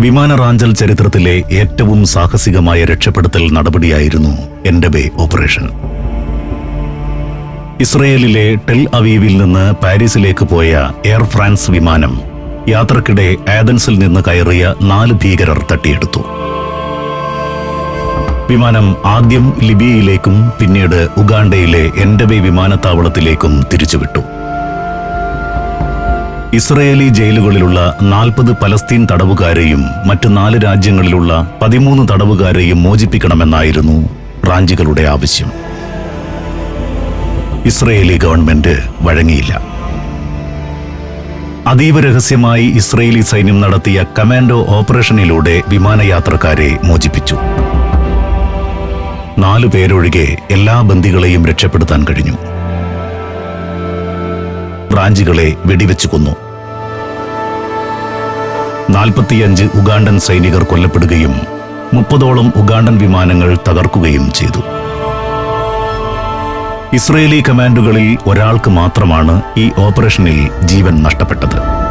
വിമാന റാഞ്ചൽ ചരിത്രത്തിലെ ഏറ്റവും സാഹസികമായ രക്ഷപ്പെടുത്തൽ നടപടിയായിരുന്നു എൻഡബേ ഓപ്പറേഷൻ. ഇസ്രയേലിലെ ടെൽ അവീവിൽ നിന്ന് പാരീസിലേക്ക് പോയ എയർ ഫ്രാൻസ് വിമാനം യാത്രക്കിടെ ആദൻസിൽ നിന്ന് കയറിയ നാല് ഭീകരർ തട്ടിയെടുത്തു. വിമാനം ആദ്യം ലിബിയയിലേക്കും പിന്നീട് ഉഗാണ്ടയിലെ എൻഡബെ വിമാനത്താവളത്തിലേക്കും തിരിച്ചുവിട്ടു. ഇസ്രയേലി ജയിലുകളിലുള്ള നാൽപ്പത് പലസ്തീൻ തടവുകാരെയും മറ്റ് നാല് രാജ്യങ്ങളിലുള്ള പതിമൂന്ന് തടവുകാരെയും മോചിപ്പിക്കണമെന്നായിരുന്നു റാഞ്ചികളുടെ ആവശ്യം. ഇസ്രയേലി ഗവൺമെന്റ് വഴങ്ങിയില്ല. അതീവ രഹസ്യമായി ഇസ്രയേലി സൈന്യം നടത്തിയ കമാൻഡോ ഓപ്പറേഷനിലൂടെ വിമാനയാത്രക്കാരെ മോചിപ്പിച്ചു. നാലു പേരൊഴികെ എല്ലാ ബന്ദികളെയും രക്ഷപ്പെടുത്താൻ കഴിഞ്ഞു. റാഞ്ചികളെ വെടിവെച്ചു കൊന്നു. നാൽപ്പത്തിയഞ്ച് ഉഗാണ്ടൻ സൈനികർ കൊല്ലപ്പെടുകയും മുപ്പതോളം ഉഗാണ്ടൻ വിമാനങ്ങൾ തകർക്കുകയും ചെയ്തു. ഇസ്രയേലി കമാൻഡുകളിൽ ഒരാൾക്ക് മാത്രമാണ് ഈ ഓപ്പറേഷനിൽ ജീവൻ നഷ്ടപ്പെട്ടത്.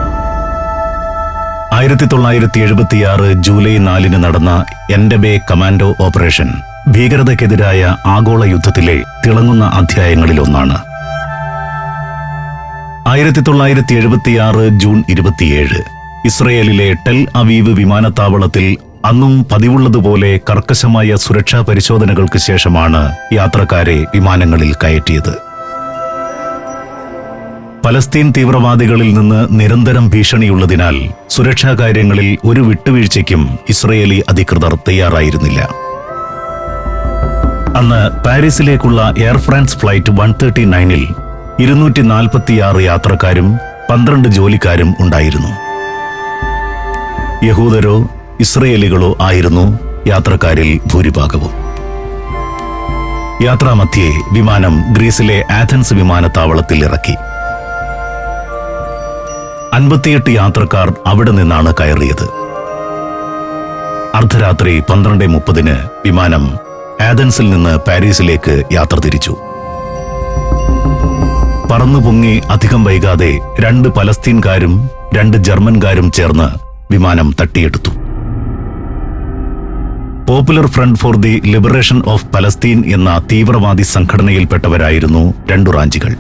ആയിരത്തി തൊള്ളായിരത്തി എഴുപത്തിയാറ് ജൂലൈ നാലിന് നടന്ന എൻഡബേ കമാൻഡോ ഓപ്പറേഷൻ ഭീകരതയ്ക്കെതിരായ ആഗോള യുദ്ധത്തിലെ തിളങ്ങുന്ന അധ്യായങ്ങളിലൊന്നാണ്. ആയിരത്തി തൊള്ളായിരത്തി എഴുപത്തിയാറ് ജൂൺ ഇരുപത്തിയേഴ്. ഇസ്രയേലിലെ ടെൽ അവീവ് വിമാനത്താവളത്തിൽ അന്നും പതിവുള്ളതുപോലെ കർക്കശമായ സുരക്ഷാ പരിശോധനകൾക്ക് ശേഷമാണ് യാത്രക്കാരെ വിമാനങ്ങളിൽ കയറ്റിയത്. പലസ്തീൻ തീവ്രവാദികളിൽ നിന്ന് നിരന്തരം ഭീഷണിയുള്ളതിനാൽ സുരക്ഷാ കാര്യങ്ങളിൽ ഒരു വിട്ടുവീഴ്ചയ്ക്കും ഇസ്രയേലി അധികൃതർ തയ്യാറായിരുന്നില്ല. അന്ന് പാരീസിലേക്കുള്ള Air France flight one thirty നയനിൽ ഇരുന്നൂറ്റി നാൽപ്പത്തിയാറ് യാത്രക്കാരും പന്ത്രണ്ട് ജോലിക്കാരും ഉണ്ടായിരുന്നു. യഹൂദരോ ഇസ്രയേലികളോ ആയിരുന്നു യാത്രക്കാരിൽ ഭൂരിഭാഗവും. യാത്രാമധ്യേ വിമാനം ഗ്രീസിലെ ആഥൻസ് വിമാനത്താവളത്തിൽ ഇറക്കി. അൻപത്തിയെട്ട് യാത്രക്കാർ അവിടെ നിന്നാണ് കയറിയത്. അർദ്ധരാത്രി പന്ത്രണ്ട് മുപ്പതിന് വിമാനം ആഥൻസിൽ നിന്ന് പാരീസിലേക്ക് യാത്ര തിരിച്ചു. പറന്നു പൊങ്ങി അധികം വൈകാതെ രണ്ട് പലസ്തീൻകാരും രണ്ട് ജർമ്മൻകാരും ചേർന്ന് വിമാനം തട്ടിയെടുത്തു. Popular Front for the Liberation of Palestine എന്ന തീവ്രവാദി സംഘടനയിൽപ്പെട്ടവരായിരുന്നു രണ്ടു റാഞ്ചികൾ.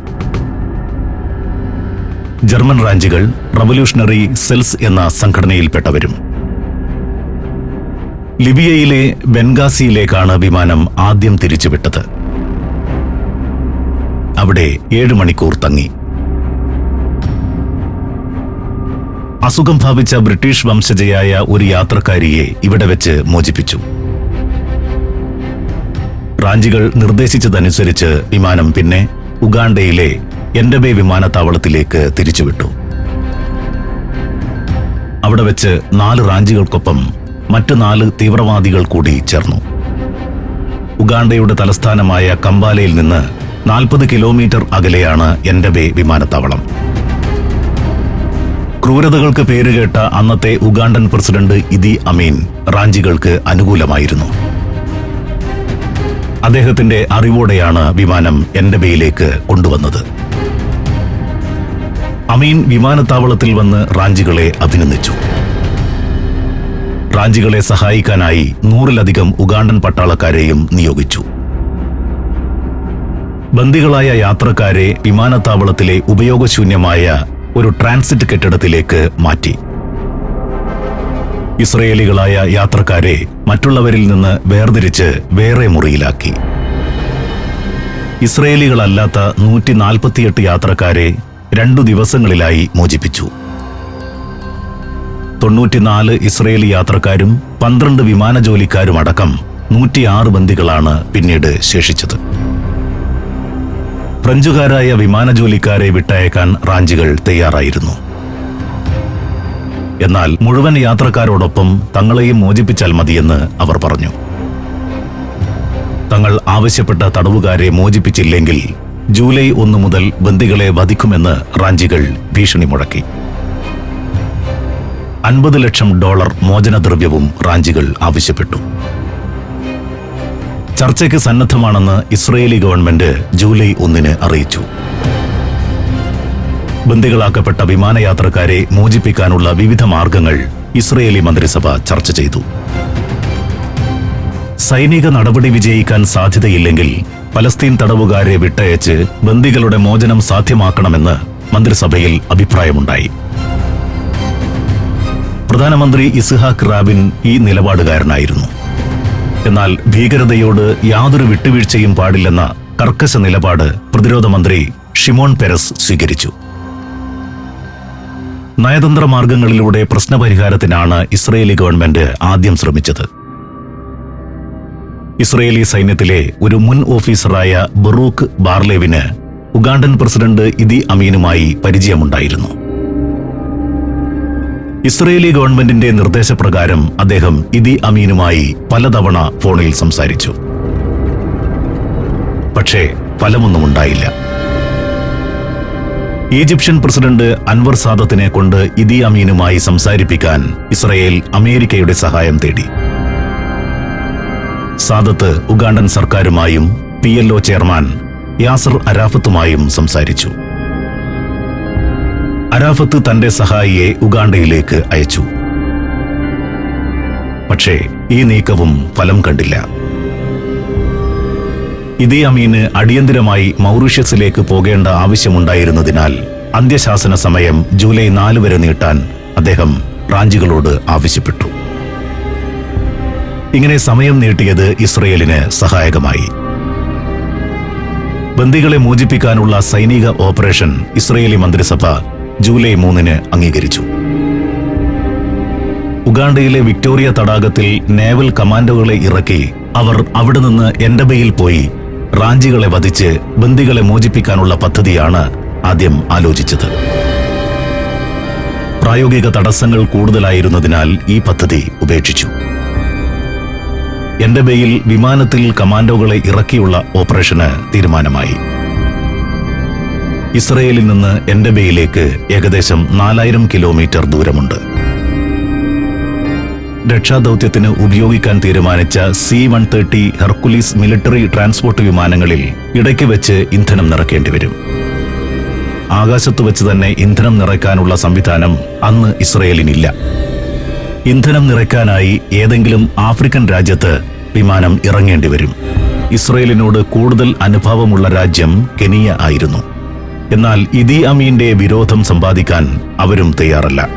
ജർമ്മൻ റാഞ്ചികൾ റവല്യൂഷണറി സെൽസ് എന്ന സംഘടനയിൽപ്പെട്ടവരും. ലിബിയയിലെ ബെൻഗാസിയിലേക്കാണ് വിമാനം ആദ്യം തിരിച്ചുവിട്ടത്. അവിടെ ഏഴ് മണിക്കൂർ തങ്ങി. അസുഖം ഭാവിച്ച ബ്രിട്ടീഷ് വംശജയായ ഒരു യാത്രക്കാരിയെ ഇവിടെ വെച്ച് മോചിപ്പിച്ചു. റാഞ്ചികൾ നിർദ്ദേശിച്ചതനുസരിച്ച് വിമാനം പിന്നെ ഉഗാണ്ടയിലെ എൻഡബേ വിമാനത്താവളത്തിലേക്ക് തിരിച്ചുവിട്ടു. അവിടെ വെച്ച് നാല് റാഞ്ചികൾക്കൊപ്പം മറ്റ് നാല് തീവ്രവാദികൾ കൂടി ചേർന്നു. ഉഗാണ്ടയുടെ തലസ്ഥാനമായ കമ്പാലയിൽ നിന്ന് നാൽപ്പത് കിലോമീറ്റർ അകലെയാണ് എൻഡബേ വിമാനത്താവളം. ക്രൂരതകൾക്ക് പേരുകേട്ട അന്നത്തെ ഉഗാണ്ടൻ പ്രസിഡന്റ് ഇദി അമീൻ റാഞ്ചികൾക്ക് അനുകൂലമായിരുന്നു. അദ്ദേഹത്തിന്റെ അറിവോടെയാണ് വിമാനം എൻഡബയിലേക്ക് കൊണ്ടുവന്നത്. അമീൻ വിമാനത്താവളത്തിൽ വന്ന് റാഞ്ചികളെ അഭിനന്ദിച്ചു. റാഞ്ചികളെ സഹായിക്കാനായി നൂറിലധികം ഉഗാണ്ടൻ പട്ടാളക്കാരെയും നിയോഗിച്ചു. ബന്ദികളായ യാത്രക്കാരെ വിമാനത്താവളത്തിലെ ഉപയോഗശൂന്യമായ ഒരു ട്രാൻസിറ്റ് കെട്ടിടത്തിലേക്ക് മാറ്റി. ഇസ്രയേലികളായ യാത്രക്കാരെ മറ്റുള്ളവരിൽ നിന്ന് വേർതിരിച്ച് വേറെ മുറിയിലാക്കി. ഇസ്രയേലികളല്ലാത്ത നൂറ്റി നാൽപ്പത്തിയെട്ട് യാത്രക്കാരെ രണ്ടു ദിവസങ്ങളിലായി മോചിപ്പിച്ചു. തൊണ്ണൂറ്റിനാല് ഇസ്രയേലി യാത്രക്കാരും പന്ത്രണ്ട് വിമാന ജോലിക്കാരും അടക്കം നൂറ്റിയാറ് ബന്ദികളാണ് പിന്നീട് ശേഷിച്ചത്. ഫ്രഞ്ചുകാരായ വിമാന ജോലിക്കാരെ വിട്ടയക്കാൻ റാഞ്ചികൾ തയ്യാറായിരുന്നു. എന്നാൽ മുഴുവൻ യാത്രക്കാരോടൊപ്പം തങ്ങളെയും മോചിപ്പിച്ചാൽ മതിയെന്ന് അവർ പറഞ്ഞു. തങ്ങൾ ആവശ്യപ്പെട്ട തടവുകാരെ മോചിപ്പിച്ചില്ലെങ്കിൽ ജൂലൈ ഒന്ന് മുതൽ ബന്ദികളെ വധിക്കുമെന്ന് റാഞ്ചികൾ ഭീഷണി മുഴക്കി. അൻപത് ലക്ഷം ഡോളർ മോചനദ്രവ്യവും റാഞ്ചികൾ ആവശ്യപ്പെട്ടു. ചർച്ചയ്ക്ക് സന്നദ്ധമാണെന്ന് ഇസ്രയേലി ഗവൺമെന്റ് ജൂലൈ ഒന്നിന് അറിയിച്ചു. ബന്ദികളാക്കപ്പെട്ട വിമാനയാത്രക്കാരെ മോചിപ്പിക്കാനുള്ള വിവിധ മാർഗങ്ങൾ ഇസ്രയേലി മന്ത്രിസഭ ചർച്ച ചെയ്തു. സൈനിക നടപടി വിജയിക്കാൻ സാധ്യതയില്ലെങ്കിൽ പലസ്തീൻ തടവുകാരെ വിട്ടയച്ച് ബന്ദികളുടെ മോചനം സാധ്യമാക്കണമെന്ന് മന്ത്രിസഭയിൽ അഭിപ്രായമുണ്ടായി. പ്രധാനമന്ത്രി ഇസ്ഹാഖ് റാബിൻ ഈ നിലപാടുകാരനായിരുന്നു. എന്നാൽ ഭീകരതയോട് യാതൊരു വിട്ടുവീഴ്ചയും പാടില്ലെന്ന കർക്കശ നിലപാട് പ്രതിരോധ മന്ത്രി ഷിമോൺ പെരസ് സ്വീകരിച്ചു. നയതന്ത്ര മാർഗങ്ങളിലൂടെ പ്രശ്നപരിഹാരത്തിനാണ് ഇസ്രയേലി ഗവൺമെന്റ് ആദ്യം ശ്രമിച്ചത്. ഇസ്രയേലി സൈന്യത്തിലെ ഒരു മുൻ ഓഫീസറായ ബറൂഖ് ബാർലേവിന് ഉഗാണ്ടൻ പ്രസിഡന്റ് ഇദി അമീനുമായി പരിചയമുണ്ടായിരുന്നു. ഇസ്രയേലി ഗവൺമെന്റിന്റെ നിർദ്ദേശപ്രകാരം അദ്ദേഹം ഇദി അമീനുമായി പലതവണ ഫോണിൽ സംസാരിച്ചു. പക്ഷേ ഫലമൊന്നും ഉണ്ടായില്ല. ഈജിപ്ഷ്യൻ പ്രസിഡന്റ് അൻവർ സാദത്തിനെ കൊണ്ട് ഇതി അമീനുമായി സംസാരിപ്പിക്കാൻ ഇസ്രയേൽ അമേരിക്കയുടെ സഹായം തേടി. Sadat Ugandan സർക്കാരുമായും P L O chairman Yasser അരാഫത്തുമായും സംസാരിച്ചു. അരാഫത്ത് തന്റെ സഹായിയെ ഉഗാണ്ടയിലേക്ക് അയച്ചു. പക്ഷേ ഈ നീക്കവും ഫലം കണ്ടില്ല. ഇതേ അമീന് അടിയന്തിരമായി മൗറീഷ്യസിലേക്ക് പോകേണ്ട ആവശ്യമുണ്ടായിരുന്നതിനാൽ അന്ത്യശാസന സമയം ജൂലൈ നാല് വരെ നീട്ടാൻ അദ്ദേഹം റാഞ്ചികളോട് ആവശ്യപ്പെട്ടു. ഇങ്ങനെ സമയം നീട്ടിയത് ഇസ്രയേലിന് സഹായകമായി. ബന്ദികളെ മോചിപ്പിക്കാനുള്ള സൈനിക ഓപ്പറേഷൻ ഇസ്രയേലി മന്ത്രിസഭ ജൂലൈ മൂന്നിന് അംഗീകരിച്ചു. ഉഗാണ്ടയിലെ വിക്ടോറിയ തടാകത്തിൽ നേവൽ കമാൻഡോകളെ ഇറക്കി അവർ അവിടെ നിന്ന് എൻഡബയിൽ പോയി റാഞ്ചികളെ വധിച്ച് ബന്ദികളെ മോചിപ്പിക്കാനുള്ള പദ്ധതിയാണ് ആദ്യം ആലോചിച്ചത്. പ്രായോഗിക തടസ്സങ്ങൾ കൂടുതലായിരുന്നതിനാൽ ഈ പദ്ധതി ഉപേക്ഷിച്ചു. എൻഡബയിൽ വിമാനത്തിൽ കമാൻഡോകളെ ഇറക്കിയുള്ള ഓപ്പറേഷന് തീരുമാനമായി. ഇസ്രയേലിൽ നിന്ന് എൻഡബയിലേക്ക് ഏകദേശം നാലായിരം കിലോമീറ്റർ ദൂരമുണ്ട്. രക്ഷാദൌത്യത്തിന് ഉപയോഗിക്കാൻ തീരുമാനിച്ച C one thirty Hercules military transport വിമാനങ്ങളിൽ ഇടയ്ക്ക് വെച്ച് ഇന്ധനം നിറക്കേണ്ടി വരും. ആകാശത്ത് വെച്ച് തന്നെ ഇന്ധനം നിറയ്ക്കാനുള്ള സംവിധാനം അന്ന് ഇസ്രയേലിനില്ല. ഇന്ധനം നിറയ്ക്കാനായി ഏതെങ്കിലും ആഫ്രിക്കൻ രാജ്യത്ത് വിമാനം ഇറങ്ങേണ്ടി വരും. ഇസ്രയേലിനോട് കൂടുതൽ അനുഭാവമുള്ള രാജ്യം കെനിയ ആയിരുന്നു. എന്നാൽ ഇദി അമീന്റെ വിരോധം സമ്പാദിക്കാൻ അവരും തയ്യാറല്ല.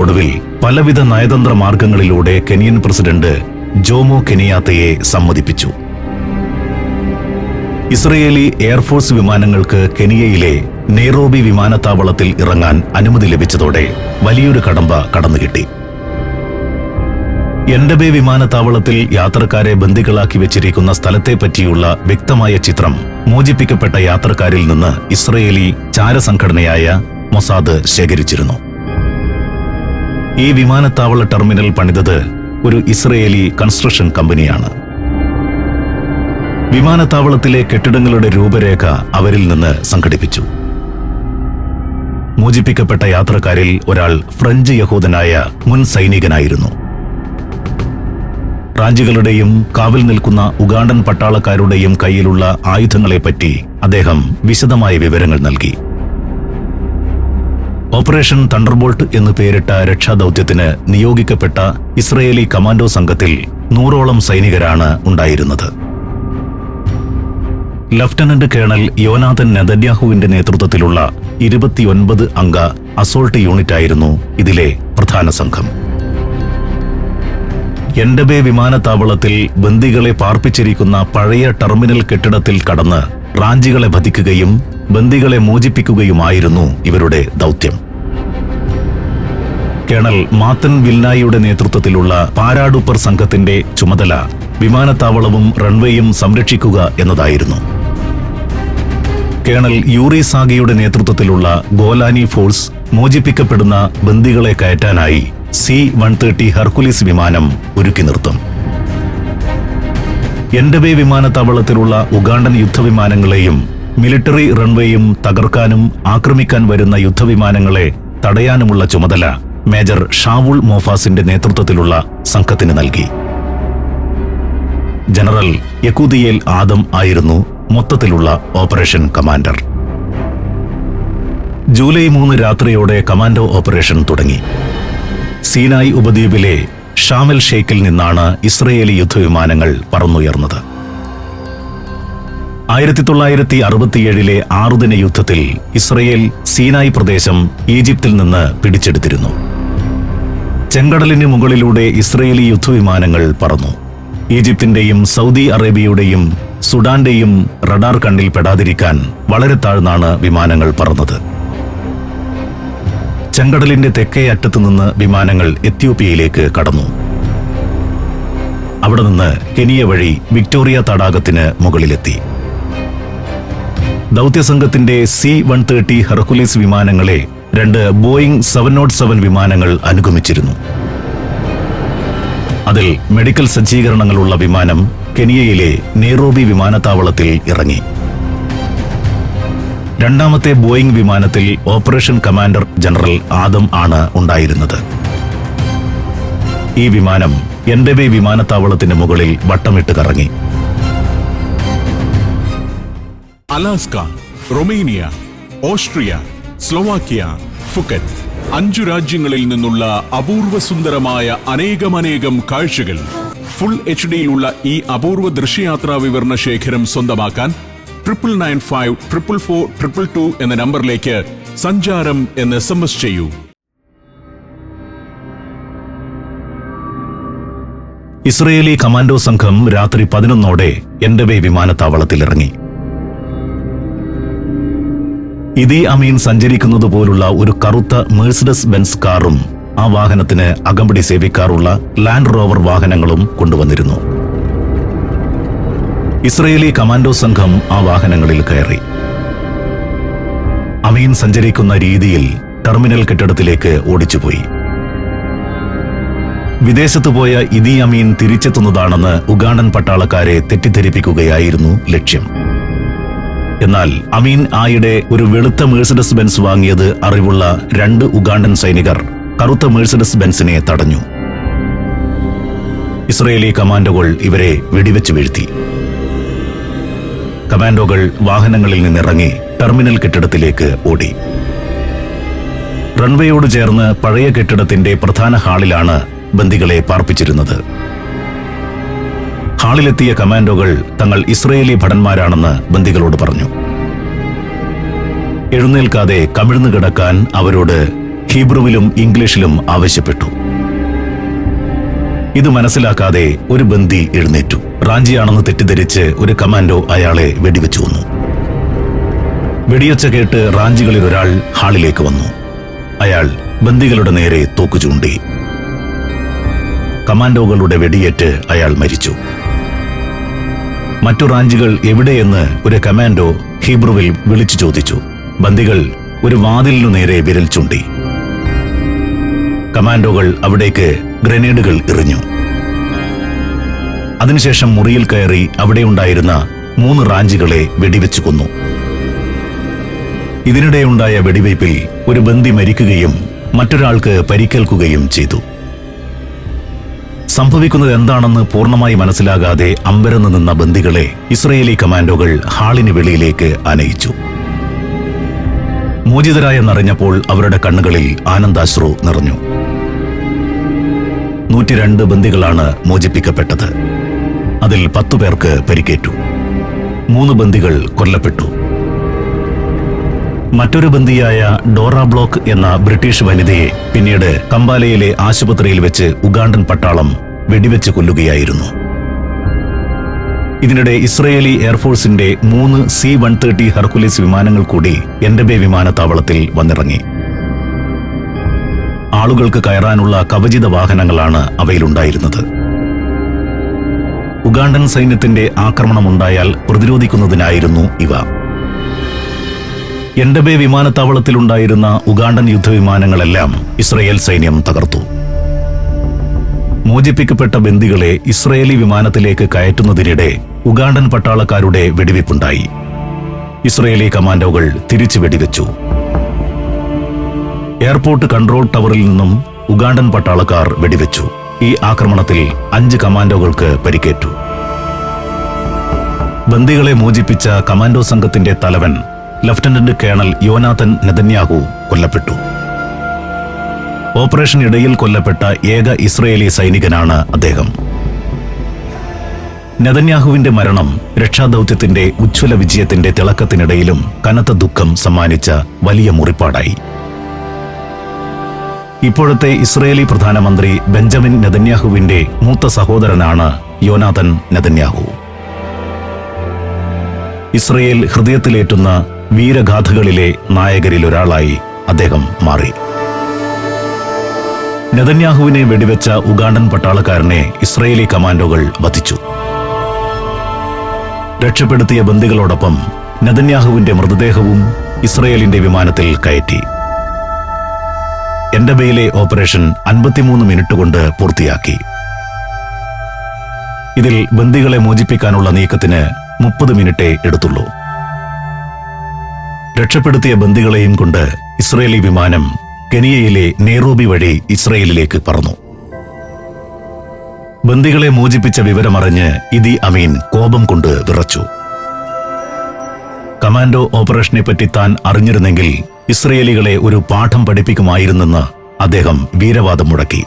ഒടുവിൽ പലവിധ നയതന്ത്ര മാർഗങ്ങളിലൂടെ കെനിയൻ പ്രസിഡന്റ് ജോമോ കെനിയാത്തയെ സമ്മതിപ്പിച്ചു. ഇസ്രയേലി എയർഫോഴ്സ് വിമാനങ്ങൾക്ക് കെനിയയിലെ നെയ്റോബി വിമാനത്താവളത്തിൽ ഇറങ്ങാൻ അനുമതി ലഭിച്ചതോടെ വലിയൊരു കടമ്പ കടന്നുകിട്ടി. എൻഡബെ വിമാനത്താവളത്തിൽ യാത്രക്കാരെ ബന്ദികളാക്കി വെച്ചിരിക്കുന്ന സ്ഥലത്തെ പറ്റിയുള്ള വ്യക്തമായ ചിത്രം മോചിപ്പിക്കപ്പെട്ട യാത്രക്കാരിൽ നിന്ന് ഇസ്രയേലി ചാരസംഘടനയായ മൊസാദ് ശേഖരിച്ചിരുന്നു. ഈ വിമാനത്താവള ടെർമിനൽ പണിതത് ഒരു ഇസ്രയേലി കൺസ്ട്രക്ഷൻ കമ്പനിയാണ്. വിമാനത്താവളത്തിലെ കെട്ടിടങ്ങളുടെ രൂപരേഖ അവരിൽ നിന്ന് സംഘടിപ്പിച്ചു. മോചിപ്പിക്കപ്പെട്ട യാത്രക്കാരിൽ ഒരാൾ ഫ്രഞ്ച് യഹൂദനായ മുൻ സൈനികനായിരുന്നു. റാഞ്ചികളുടെയും കാവൽ നിൽക്കുന്ന ഉഗാണ്ടൻ പട്ടാളക്കാരുടെയും കയ്യിലുള്ള ആയുധങ്ങളെപ്പറ്റി അദ്ദേഹം വിശദമായ വിവരങ്ങൾ നൽകി. ഓപ്പറേഷൻ തണ്ടർബോൾട്ട് എന്ന് പേരിട്ട രക്ഷാദൌത്യത്തിന് നിയോഗിക്കപ്പെട്ട ഇസ്രയേലി കമാൻഡോ സംഘത്തിൽ നൂറോളം സൈനികരാണ് ഉണ്ടായിരുന്നത്. ലഫ്റ്റനന്റ് കേണൽ യോനാഥൻ നെതന്യാഹുവിന്റെ നേതൃത്വത്തിലുള്ള ഇരുപത്തിയൊൻപത് അംഗ അസോൾട്ട് യൂണിറ്റായിരുന്നു ഇതിലെ പ്രധാന സംഘം. എൻഡബെ വിമാനത്താവളത്തിൽ ബന്ദികളെ പാർപ്പിച്ചിരിക്കുന്ന പഴയ ടെർമിനൽ കെട്ടിടത്തിൽ കടന്ന് റാഞ്ചികളെ വധിക്കുകയും ബന്ദികളെ മോചിപ്പിക്കുകയുമായിരുന്നു ഇവരുടെ ദൗത്യം. കേണൽ മാത്തൻ വിൽനായിയുടെ നേതൃത്വത്തിലുള്ള പാരാഡൂപ്പർ സംഘത്തിന്റെ ചുമതല വിമാനത്താവളവും റൺവേയും സംരക്ഷിക്കുക എന്നതായിരുന്നു. കേണൽ യൂറി സാഗിയുടെ നേതൃത്വത്തിലുള്ള ഗോലാനി ഫോഴ്സ് മോചിപ്പിക്കപ്പെടുന്ന ബന്ദികളെ കയറ്റാനായി സി വൺ തേർട്ടി ഹെർക്കുലീസ് വിമാനം ഒരുക്കി നിർത്തും. എൻഡബേ വിമാനത്താവളത്തിലുള്ള ഉഗാണ്ടൻ യുദ്ധവിമാനങ്ങളെയും മിലിറ്ററി റൺവേയും തകർക്കാനും ആക്രമിക്കാൻ വരുന്ന യുദ്ധവിമാനങ്ങളെ തടയാനുമുള്ള ചുമതല മേജർ ഷാവുൾ മോഫാസിന്റെ നേതൃത്വത്തിലുള്ള സംഘത്തിന് നൽകി. ജനറൽ യക്കൂദിയേൽ ആദം ആയിരുന്നു മൊത്തത്തിലുള്ള ഓപ്പറേഷൻ കമാൻഡർ. ജൂലൈ മൂന്ന് രാത്രിയോടെ കമാൻഡോ ഓപ്പറേഷൻ തുടങ്ങി. സീനായ് ഉപദ്വീപിലെ ഷാമൽ ഷേഖിൽ നിന്നാണ് ഇസ്രയേലി യുദ്ധവിമാനങ്ങൾ പറന്നുയർന്നത്. ആയിരത്തി തൊള്ളായിരത്തി അറുപത്തിയേഴിലെ ആറുദിന യുദ്ധത്തിൽ ഇസ്രയേൽ സീനായ് പ്രദേശം ഈജിപ്തിൽ നിന്ന് പിടിച്ചെടുത്തിരുന്നു. ചെങ്കടലിന് മുകളിലൂടെ ഇസ്രയേലി യുദ്ധവിമാനങ്ങൾ പറന്നു. ഈജിപ്തിന്റെയും സൗദി അറേബ്യയുടെയും സുഡാന്റെയും റഡാർ കണ്ണിൽ പെടാതിരിക്കാൻ വളരെ താഴ്ന്നാണ് വിമാനങ്ങൾ പറന്നത്. ചെങ്കടലിന്റെ തെക്കേ അറ്റത്തു നിന്ന് വിമാനങ്ങൾ എത്യോപ്യയിലേക്ക് കടന്നു. അവിടെ നിന്ന് കെനിയ വഴി വിക്ടോറിയ തടാകത്തിന് മുകളിലെത്തി. ദൗത്യസംഘത്തിന്റെ സി വൺ തേർട്ടി ഹെർക്കുലീസ് വിമാനങ്ങളെ രണ്ട് ബോയിംഗ് സെവൻ നോട്ട് സെവൻ വിമാനങ്ങൾ അനുഗമിച്ചിരുന്നു. അതിൽ മെഡിക്കൽ സജ്ജീകരണങ്ങളുള്ള വിമാനം കെനിയയിലെ നെയ്റോബി വിമാനത്താവളത്തിൽ ഇറങ്ങി. രണ്ടാമത്തെ ബോയിംഗ് വിമാനത്തിൽ ഓപ്പറേഷൻ കമാൻഡർ ജനറൽ ആദം ആണ് ഉണ്ടായിരുന്നത്. ഈ വിമാനം എൻഡബെ വിമാനത്താവളത്തിന് മുകളിൽ വട്ടമിട്ട് കറങ്ങി. Alaska Romania Austria Slovakia Phuket അഞ്ചു രാജ്യങ്ങളിൽ നിന്നുള്ള അപൂർവ സുന്ദരമായ അനേകമനേകം കാഴ്ചകൾ. ഫുൾ എച്ച് ഡിയിലുള്ള ഈ അപൂർവ ദൃശ്യയാത്രാ വിവരണ ശേഖരം സ്വന്തമാക്കാൻ triple nine five triple four triple two എന്ന നമ്പറിലേക്ക് സഞ്ചാരം എന്ന് എസ് എം എസ് ചെയ്യൂ. ഇസ്രയേലി കമാൻഡോ സംഘം രാത്രി പതിനൊന്നോടെ വിമാനത്താവളത്തിൽ ഇറങ്ങി ഇതി അമീൻ സഞ്ചരിക്കുന്നത് പോലുള്ള ഒരു കറുത്ത മേഴ്സിഡസ് ബെൻസ് കാറും ആ വാഹനത്തിന് അകമ്പടി സേവിക്കാറുള്ള ലാൻഡ് റോവർ വാഹനങ്ങളും കൊണ്ടുവന്നിരുന്നു. ഇസ്രയേലി കമാൻഡോ സംഘം ആ വാഹനങ്ങളിൽ കയറി. അമീൻ സഞ്ചരിക്കുന്ന രീതിയിൽ ടെർമിനൽ കെട്ടിടത്തിലേക്ക് ഓടിച്ചുപോയി. വിദേശത്തു പോയ ഇദി അമീൻ തിരിച്ചെത്തുന്നതാണെന്ന് ഉഗാണ്ടൻ പട്ടാളക്കാരെ തെറ്റിദ്ധരിപ്പിക്കുകയായിരുന്നു ലക്ഷ്യം. എന്നാൽ അമീൻ ആയിടെ ഒരു വെളുത്ത മേഴ്സിഡസ് ബെൻസ് വാങ്ങിയത് അറിവുള്ള രണ്ട് ഉഗാണ്ടൻ സൈനികർ കറുത്ത മേഴ്സിഡസ് ബെൻസിനെ തടഞ്ഞു. ഇസ്രയേലി കമാൻഡോകൾ ഇവരെ വെടിവെച്ച് വീഴ്ത്തി. കമാൻഡോകൾ വാഹനങ്ങളിൽ നിന്നിറങ്ങി ടെർമിനൽ കെട്ടിടത്തിലേക്ക് ഓടി. റൺവേയോട് ചേർന്ന് പഴയ കെട്ടിടത്തിന്റെ പ്രധാന ഹാളിലാണ് ബന്ദികളെ പാർപ്പിച്ചിരുന്നത്. ഹാളിലെത്തിയ കമാൻഡോകൾ തങ്ങൾ ഇസ്രയേലി ഭടന്മാരാണെന്ന് ബന്ദികളോട് പറഞ്ഞു. എഴുന്നേൽക്കാതെ കമിഴ്ന്നു കിടക്കാൻ അവരോട് ഹീബ്രുവിലും ഇംഗ്ലീഷിലും ആവശ്യപ്പെട്ടു. ഇത് മനസ്സിലാക്കാതെ ഒരു ബന്ദി എഴുന്നേറ്റു. റാഞ്ചിയാണെന്ന് തെറ്റിദ്ധരിച്ച് ഒരു കമാൻഡോ അയാളെ വെടിവെച്ചു വന്നു. വെടിയൊച്ച കേട്ട് റാഞ്ചികളിൽ ഒരാൾ ഹാളിലേക്ക് വന്നു. അയാൾ ബന്ദികളുടെ നേരെ തോക്കു ചൂണ്ടി. കമാൻഡോകളുടെ വെടിയേറ്റ് അയാൾ മരിച്ചു. മറ്റു റാഞ്ചികൾ എവിടെയെന്ന് ഒരു കമാൻഡോ ഹീബ്രുവിൽ വിളിച്ചു ചോദിച്ചു. ബന്ദികൾ ഒരു വാതിലിനു നേരെ വിരൽ ചൂണ്ടി. കമാൻഡോകൾ അവിടേക്ക് ഗ്രനേഡുകൾ എറിഞ്ഞു. അതിനുശേഷം മുറിയിൽ കയറി അവിടെയുണ്ടായിരുന്ന മൂന്ന് റാഞ്ചികളെ വെടിവെച്ചു കൊന്നു. ഇതിനിടെയുണ്ടായ വെടിവയ്പിൽ ഒരു ബന്ദി മരിക്കുകയും മറ്റൊരാൾക്ക് പരിക്കേൽക്കുകയും ചെയ്തു. സംഭവിക്കുന്നത് എന്താണെന്ന് പൂർണമായി മനസ്സിലാകാതെ അമ്പരന്ന് നിന്ന ബന്ദികളെ ഇസ്രയേലി കമാൻഡോകൾ ഹാളിന് വെളിയിലേക്ക് ആനയിച്ചു. മോചിതരായെന്നറിഞ്ഞപ്പോൾ അവരുടെ കണ്ണുകളിൽ ആനന്ദാശ്രു നിറഞ്ഞു. നൂറ്റിരണ്ട് ബന്ദികളാണ് മോചിപ്പിക്കപ്പെട്ടത്. അതിൽ പത്തു പേർക്ക് പരിക്കേറ്റു. മൂന്ന് ബന്ദികൾ കൊല്ലപ്പെട്ടു. മറ്റൊരു ബന്ദിയായ ഡോറ ബ്ലോക്ക് എന്ന ബ്രിട്ടീഷ് വനിതയെ പിന്നീട് കമ്പാലയിലെ ആശുപത്രിയിൽ വെച്ച് ഉഗാണ്ടൻ പട്ടാളം വെടിവെച്ച് കൊല്ലുകയായിരുന്നു. ഇതിനിടെ ഇസ്രയേലി എയർഫോഴ്സിന്റെ മൂന്ന് സി വൺ തേർട്ടി ഹെർക്കുലീസ് വിമാനങ്ങൾ കൂടി എൻഡബെ വിമാനത്താവളത്തിൽ വന്നിറങ്ങി. ആളുകൾക്ക് കയറാനുള്ള കവചിത വാഹനങ്ങളാണ് അവയിലുണ്ടായിരുന്നത്. ഉഗാണ്ടൻ സൈന്യത്തിന്റെ ആക്രമണമുണ്ടായാൽ പ്രതിരോധിക്കുന്നതിനായിരുന്നു ഇവ. എൻഡബെ വിമാനത്താവളത്തിലുണ്ടായിരുന്ന ഉഗാണ്ടൻ യുദ്ധവിമാനങ്ങളെല്ലാം ഇസ്രയേൽ സൈന്യം തകർത്തു. മോചിപ്പിക്കപ്പെട്ട ബന്ദികളെ ഇസ്രയേലി വിമാനത്തിലേക്ക് കയറ്റുന്നതിനിടെ ഉഗാണ്ടൻ പട്ടാളക്കാരുടെ വെടിവെപ്പുണ്ടായി. ഇസ്രയേലി കമാൻഡോകൾ തിരിച്ചു വെടിവെച്ചു. എയർപോർട്ട് കൺട്രോൾ ടവറിൽ നിന്നും ഉഗാണ്ടൻ പട്ടാളക്കാർ വെടിവെച്ചു. ഈ ആക്രമണത്തിൽ അഞ്ച് കമാൻഡോകൾക്ക് പരിക്കേറ്റു. ബന്ദികളെ മോചിപ്പിച്ച കമാൻഡോ സംഘത്തിന്റെ തലവൻ ലഫ്റ്റനന്റ് കേണൽ യോനാഥൻ നെതന്യാഹു കൊല്ലപ്പെട്ടു. ഓപ്പറേഷൻ ഇടയിൽ കൊല്ലപ്പെട്ട ഏക ഇസ്രയേലി സൈനികനാണ് അദ്ദേഹം. നെതന്യാഹുവിന്റെ മരണം രക്ഷാദൗത്യത്തിന്റെ ഉജ്ജ്വല വിജയത്തിന്റെ തിളക്കത്തിനിടയിലും കനത്ത ദുഃഖം സമ്മാനിച്ച വലിയ മുറിപ്പാടായി. ഇപ്പോഴത്തെ ഇസ്രയേലി പ്രധാനമന്ത്രി ബെഞ്ചമിൻ നെതന്യാഹുവിന്റെ മൂത്ത സഹോദരനാണ് യോനാഥൻ നെതന്യാഹു. ഇസ്രയേൽ ഹൃദയത്തിലേറ്റുന്ന വീരഗാഥകളിലെ നായകരിൽ ഒരാളായി അദ്ദേഹം മാറി. നെതന്യാഹുവിനെ വെടിവെച്ച ഉഗാണ്ടൻ പട്ടാളക്കാരനെ ഇസ്രയേലി കമാൻഡോകൾ വധിച്ചു. രക്ഷപ്പെടുത്തിയ ബന്ദികളോടൊപ്പം നെതന്യാഹുവിന്റെ മൃതദേഹവും ഇസ്രയേലിന്റെ വിമാനത്തിൽ കയറ്റി. എൻഡബയിലെ ഓപ്പറേഷൻ അൻപത്തിമൂന്ന് മിനിറ്റ് കൊണ്ട് പൂർത്തിയാക്കി. ഇതിൽ ബന്ദികളെ മോചിപ്പിക്കാനുള്ള നീക്കത്തിന് മുപ്പത് മിനിറ്റേ എടുത്തുള്ളൂ. രക്ഷപ്പെടുത്തിയ ബന്ദികളെയും കൊണ്ട് ഇസ്രയേലി വിമാനം കെനിയയിലെ നെയ്റോബി വഴി ഇസ്രയേലിലേക്ക് പറന്നു. ബന്ദികളെ മോചിപ്പിച്ച വിവരമറിഞ്ഞ് ഇദി അമീൻ കോപം കൊണ്ട് വിറച്ചു. കമാൻഡോ ഓപ്പറേഷനെപ്പറ്റി താൻ അറിഞ്ഞിരുന്നെങ്കിൽ ഇസ്രയേലികളെ ഒരു പാഠം പഠിപ്പിക്കുമായിരുന്നെന്ന് അദ്ദേഹം വീരവാദം മുടക്കി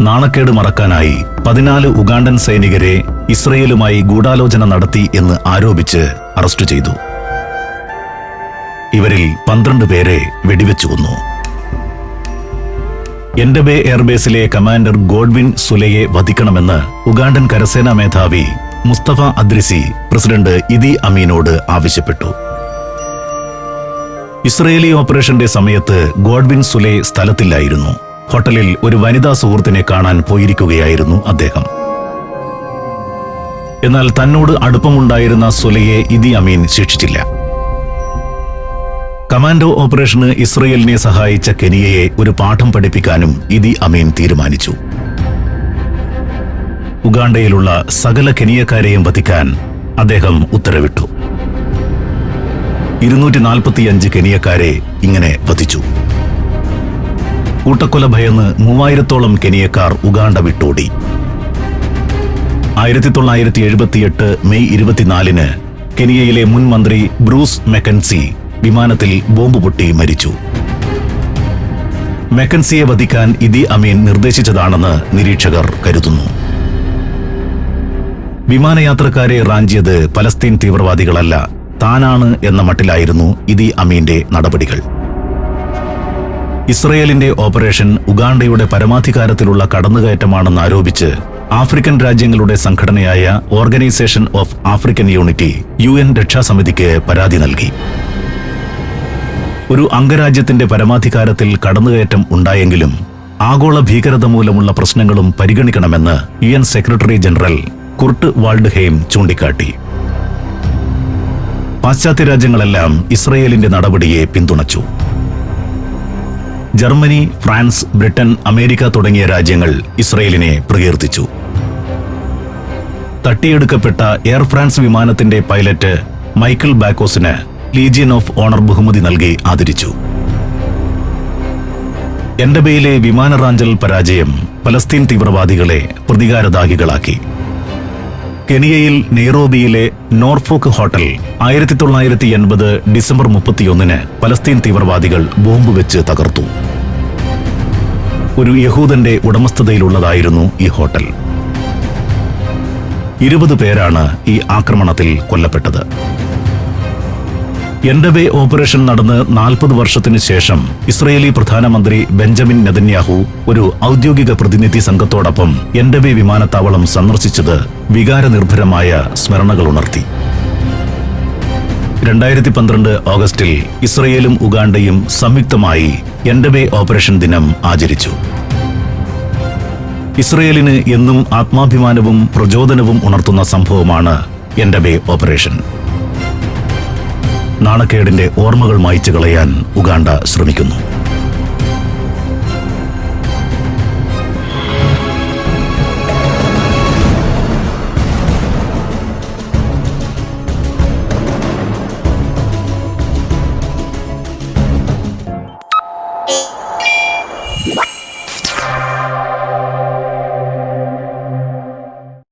നാണക്കേട് മറക്കാനായി പതിനാല് ഉഗാണ്ടൻ സൈനികരെ ഇസ്രയേലുമായി ഗൂഢാലോചന നടത്തി എന്ന് ആരോപിച്ച് അറസ്റ്റ് ചെയ്തു. ഇവരിൽ പന്ത്രണ്ട് പേരെ വെടിവെച്ചു കൊന്നു. എൻഡബെ എയർബേസിലെ കമാൻഡർ ഗോഡ്വിൻ സുലയെ വധിക്കണമെന്ന് ഉഗാണ്ടൻ കരസേനാ മേധാവി മുസ്തഫ അദ്രിസി പ്രസിഡന്റ് ഇദി അമീനോട് ആവശ്യപ്പെട്ടു. ഇസ്രയേലി ഓപ്പറേഷന്റെ സമയത്ത് ഗോഡ്വിൻ സുലെ സ്ഥലത്തില്ലായിരുന്നു. ഹോട്ടലിൽ ഒരു വനിതാ സുഹൃത്തിനെ കാണാൻ പോയിരിക്കുകയായിരുന്നു അദ്ദേഹം. എന്നാൽ തന്നോട് അടുപ്പമുണ്ടായിരുന്ന സുലയെ ഇദി അമീൻ ശിക്ഷിച്ചില്ല. കമാൻഡോ ഓപ്പറേഷന് ഇസ്രയേലിനെ സഹായിച്ച കെനിയയെ ഒരു പാഠം പഠിപ്പിക്കാനും ഇദി അമീൻ തീരുമാനിച്ചു. ഉഗാണ്ടയിലുള്ള സകല കെനിയക്കാരെയും വധിക്കാൻ അദ്ദേഹം ഉത്തരവിട്ടു. ഇരുന്നൂറ്റി നാൽപ്പത്തിയഞ്ച് കെനിയക്കാരെ ഇങ്ങനെ വധിച്ചു. കൂട്ടക്കൊല ഭയന്ന് മൂവായിരത്തോളം കെനിയക്കാർ ഉഗാണ്ട വിട്ടോടി. ആയിരത്തി തൊള്ളായിരത്തി എഴുപത്തിയെട്ട് മെയ് ഇരുപത്തിനാലിന് കെനിയയിലെ മുൻ മന്ത്രി ബ്രൂസ് മെക്കൻസി വിമാനത്തിൽ ബോംബ് പൊട്ടി മരിച്ചു. മെക്കൻസിയെ വധിക്കാൻ ഇദി അമീൻ നിർദ്ദേശിച്ചതാണെന്ന് നിരീക്ഷകർ കരുതുന്നു. വിമാനയാത്രക്കാരെ റാഞ്ചിയത് പലസ്തീൻ തീവ്രവാദികളല്ല താനാണ് എന്ന മട്ടിലായിരുന്നു ഇതി അമീന്റെ നടപടികൾ. ഇസ്രയേലിന്റെ ഓപ്പറേഷൻ ഉഗാണ്ടയുടെ പരമാധികാരത്തിലുള്ള കടന്നുകയറ്റമാണെന്ന് ആരോപിച്ച് ആഫ്രിക്കൻ രാജ്യങ്ങളുടെ സംഘടനയായ Organisation of African Unity U N രക്ഷാസമിതിക്ക് പരാതി നൽകി. ഒരു അംഗരാജ്യത്തിന്റെ പരമാധികാരത്തിൽ കടന്നുകയറ്റം ഉണ്ടായെങ്കിലും ആഗോള ഭീകരത മൂലമുള്ള പ്രശ്നങ്ങളും പരിഗണിക്കണമെന്ന് U secretary general Kurt Waldheim ചൂണ്ടിക്കാട്ടി. പാശ്ചാത്യ രാജ്യങ്ങളെല്ലാം ഇസ്രയേലിന്റെ നടപടിയെ പിന്തുണച്ചു. ജർമ്മനി ഫ്രാൻസ് ബ്രിട്ടൻ അമേരിക്ക തുടങ്ങിയ രാജ്യങ്ങൾ ഇസ്രയേലിനെ പ്രകീർത്തിച്ചു. തട്ടിയെടുക്കപ്പെട്ട എയർ ഫ്രാൻസ് വിമാനത്തിന്റെ പൈലറ്റ് മൈക്കിൾ ബാക്കോസിന് ലീജിയൻ ഓഫ് ഓണർ ബഹുമതി നൽകി ആദരിച്ചു. എൻഡബയിലെ വിമാന റാഞ്ചൽ പരാജയം പലസ്തീൻ തീവ്രവാദികളെ പ്രതികാരദാഹികളാക്കി. കെനിയയിൽ നെയ്റോബിയിലെ നോർഫോക്ക് ഹോട്ടൽ ആയിരത്തി തൊള്ളായിരത്തി എൺപത് ഡിസംബർ മുപ്പത്തിയൊന്നിന് പലസ്തീൻ തീവ്രവാദികൾ ബോംബ് വെച്ച് തകർത്തു. ഒരു യഹൂദന്റെ ഉടമസ്ഥതയിലുള്ളതായിരുന്നു ഈ ഹോട്ടൽ. ഇരുപത് പേരാണ് ഈ ആക്രമണത്തിൽ കൊല്ലപ്പെട്ടത്. എൻഡബെ ഓപ്പറേഷൻ നടന്ന് നാൽപ്പത് വർഷത്തിന് ശേഷം ഇസ്രയേലി പ്രധാനമന്ത്രി ബെഞ്ചമിൻ നെതന്യാഹു ഒരു ഔദ്യോഗിക പ്രതിനിധി സംഘത്തോടൊപ്പം എൻഡബെ വിമാനത്താവളം സന്ദർശിച്ചത് വികാരനിർഭരമായ സ്മരണകൾ ഉണർത്തി. രണ്ടായിരത്തി പന്ത്രണ്ട് ഓഗസ്റ്റിൽ ഇസ്രയേലും ഉഗാണ്ടയും സംയുക്തമായി എൻഡബെ ഓപ്പറേഷൻ ദിനം ആചരിച്ചു. ഇസ്രയേലിന് എന്നും ആത്മാഭിമാനവും പ്രചോദനവും ഉണർത്തുന്ന സംഭവമാണ് എൻഡബേ ഓപ്പറേഷൻ. നാണക്കേടിന്റെ ഓർമ്മകൾ മായ്ച്ചു കളയാൻ ഉഗാണ്ട ശ്രമിക്കുന്നു.